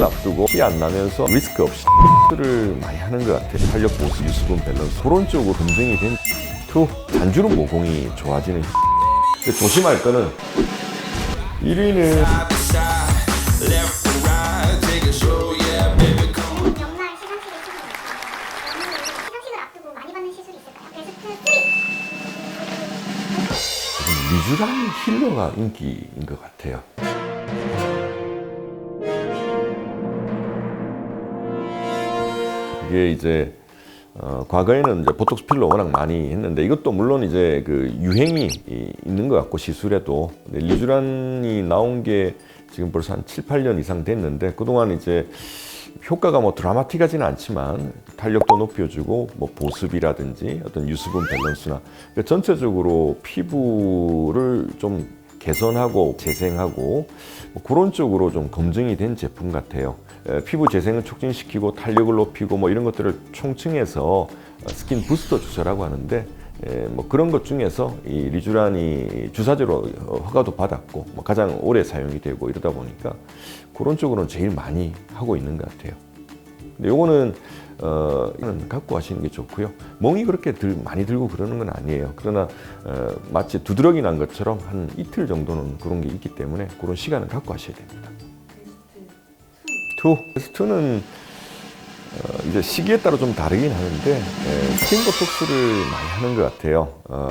시상식을 앞두고 티 안 나면서 리스크 없이 를 많이 하는 것 같아요. 탄력 보수, 유수분 밸런스 그런 쪽으로 검증이 된 투, 잔주름 모공이 좋아지는 조심할 거는 1위는 left and right, take a show, yeah, baby, come on. 연말 시상식을 치르잖아요. 그러면 시상식을 앞두고 많이 받는 시술이 있을까요? 베스트 3! 미주랑 힐러가 인기인 것 같아요. 이게 이제 어, 과거에는 이제 보톡스 필러 워낙 많이 했는데 이것도 물론 이제 그 유행이 이- 있는 것 같고 시술에도. 근데 리주란이 나온 게 지금 벌써 한 7, 8년 이상 됐는데 그동안 이제 효과가 뭐 드라마틱하지는 않지만 탄력도 높여주고 뭐 보습이라든지 어떤 유수분 밸런스나 그러니까 전체적으로 피부를 좀 개선하고 재생하고 뭐 그런 쪽으로 좀 검증이 된 제품 같아요. 에, 피부 재생을 촉진시키고 탄력을 높이고 뭐 이런 것들을 총칭해서 어, 스킨 부스터 주사라고 하는데 에, 뭐 그런 것 중에서 이 리주란이 주사제로 어, 허가도 받았고 뭐 가장 오래 사용이 되고 이러다 보니까 그런 쪽으로는 제일 많이 하고 있는 것 같아요. 근데 요거는 어, 갖고 하시는 게 좋고요. 멍이 그렇게 들, 많이 들고 그러는 건 아니에요. 그러나 어, 마치 두드러기 난 것처럼 한 이틀 정도는 그런 게 있기 때문에 그런 시간을 갖고 하셔야 됩니다. 투. 베스트는 어, 이제 시기에 따라 좀 다르긴 하는데 에, 스킨 보톡스를 많이 하는 것 같아요. 어,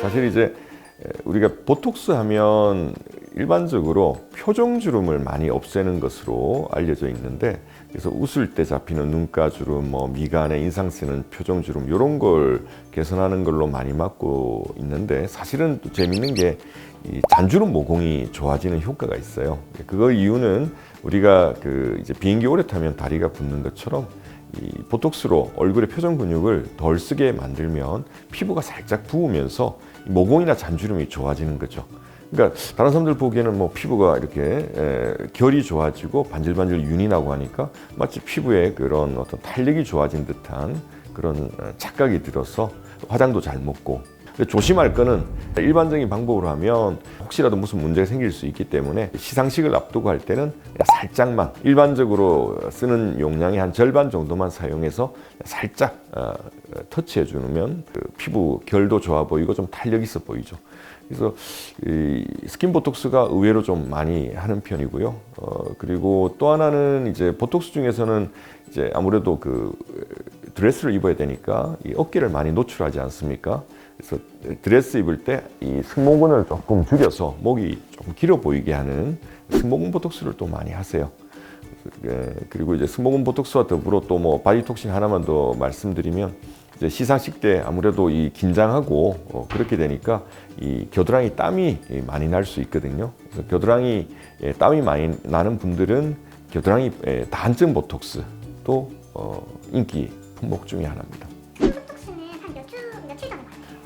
사실 이제 우리가 보톡스 하면 일반적으로 표정 주름을 많이 없애는 것으로 알려져 있는데 그래서 웃을 때 잡히는 눈가 주름, 뭐 미간에 인상 쓰는 표정 주름 이런 걸 개선하는 걸로 많이 맡고 있는데 사실은 또 재밌는 게 이 잔주름 모공이 좋아지는 효과가 있어요. 그거 이유는 우리가 그 이제 비행기 오래 타면 다리가 붓는 것처럼 이 보톡스로 얼굴의 표정 근육을 덜 쓰게 만들면 피부가 살짝 부으면서 이 모공이나 잔주름이 좋아지는 거죠. 그러니까 다른 사람들 보기에는 뭐 피부가 이렇게 에, 결이 좋아지고 반질반질 윤이 나고 하니까 마치 피부에 그런 어떤 탄력이 좋아진 듯한 그런 어, 착각이 들어서 화장도 잘 먹고 조심할 거는 일반적인 방법으로 하면 혹시라도 무슨 문제가 생길 수 있기 때문에 시상식을 앞두고 할 때는 살짝만 일반적으로 쓰는 용량의 한 절반 정도만 사용해서 살짝 어, 터치해 주면 그 피부 결도 좋아 보이고 좀 탄력 있어 보이죠. 그래서 이 스킨 보톡스가 의외로 좀 많이 하는 편이고요. 어, 그리고 또 하나는 이제 보톡스 중에서는 이제 아무래도 그 드레스를 입어야 되니까 이 어깨를 많이 노출하지 않습니까? 그래서 드레스 입을 때 이 승모근을 조금 줄여서 목이 조금 길어 보이게 하는 승모근 보톡스를 또 많이 하세요. 예, 그리고 이제 승모근 보톡스와 더불어 또 뭐 바디톡신 하나만 더 말씀드리면 이제 시상식 때 아무래도 이 긴장하고 어, 그렇게 되니까 이 겨드랑이 땀이 많이 날 수 있거든요. 그래서 겨드랑이 예, 땀이 많이 나는 분들은 겨드랑이 예, 다한증 보톡스도 어, 인기 품목 중에 하나입니다.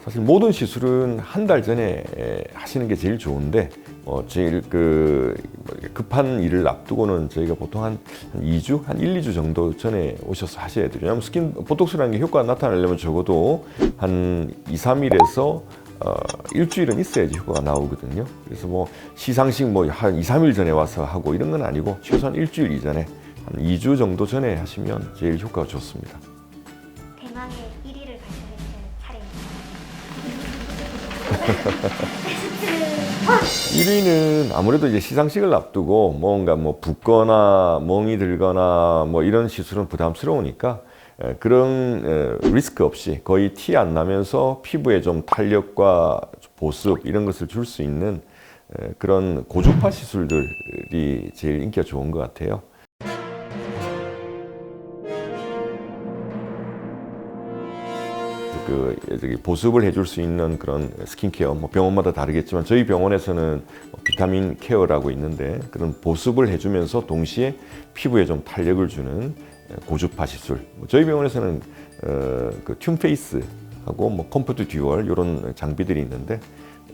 사실 모든 시술은 한 달 전에 에, 하시는 게 제일 좋은데 어, 제일 그뭐 이렇게 급한 일을 앞두고는 저희가 보통 한, 한 2주, 한 1, 2주 정도 전에 오셔서 하셔야 돼요. 왜냐하면 스킨 보톡스라는 게 효과가 나타나려면 적어도 한 2, 3일에서 어, 일주일은 있어야지 효과가 나오거든요. 그래서 뭐 시상식 뭐 한 2, 3일 전에 와서 하고 이런 건 아니고 최소한 일주일 이전에 한 2주 정도 전에 하시면 제일 효과가 좋습니다. 1위는 아무래도 이제 시상식을 앞두고 뭔가 뭐 붓거나 멍이 들거나 뭐 이런 시술은 부담스러우니까 에, 그런 에, 리스크 없이 거의 티 안 나면서 피부에 좀 탄력과 보습 이런 것을 줄 수 있는 에, 그런 고주파 시술들이 제일 인기가 좋은 것 같아요. 그 저기 보습을 해줄 수 있는 그런 스킨케어 뭐 병원마다 다르겠지만 저희 병원에서는 뭐 비타민 케어라고 있는데 그런 보습을 해주면서 동시에 피부에 좀 탄력을 주는 고주파 시술 뭐 저희 병원에서는 어, 그 튠페이스하고 뭐 컴포트 듀얼 이런 장비들이 있는데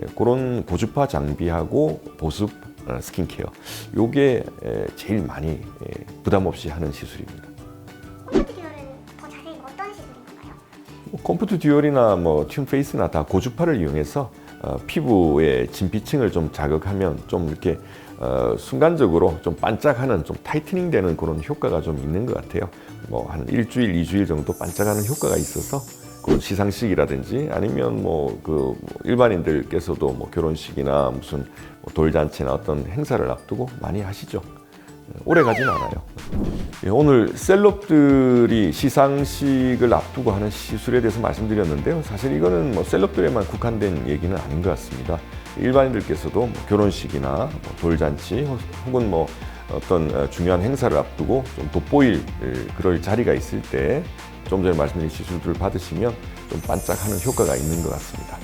예, 그런 고주파 장비하고 보습 어, 스킨케어 요게 에, 제일 많이 예, 부담 없이 하는 시술입니다. 컴퓨터 듀얼이나 뭐 튠페이스나 다 고주파를 이용해서 어, 피부의 진피층을 좀 자극하면 좀 이렇게 어, 순간적으로 좀 반짝하는 좀 타이트닝 되는 그런 효과가 좀 있는 것 같아요. 뭐 한 일주일, 이주일 정도 반짝하는 효과가 있어서 그런 시상식이라든지 아니면 뭐 그 일반인들께서도 뭐 결혼식이나 무슨 뭐 돌잔치나 어떤 행사를 앞두고 많이 하시죠. 오래 가진 않아요. 예, 오늘 셀럽들이 시상식을 앞두고 하는 시술에 대해서 말씀드렸는데요. 사실 이거는 뭐 셀럽들에만 국한된 얘기는 아닌 것 같습니다. 일반인들께서도 뭐 결혼식이나 뭐 돌잔치 혹은 뭐 어떤 어, 중요한 행사를 앞두고 좀 돋보일 에, 그럴 자리가 있을 때 좀 전에 말씀드린 시술들을 받으시면 좀 반짝하는 효과가 있는 것 같습니다.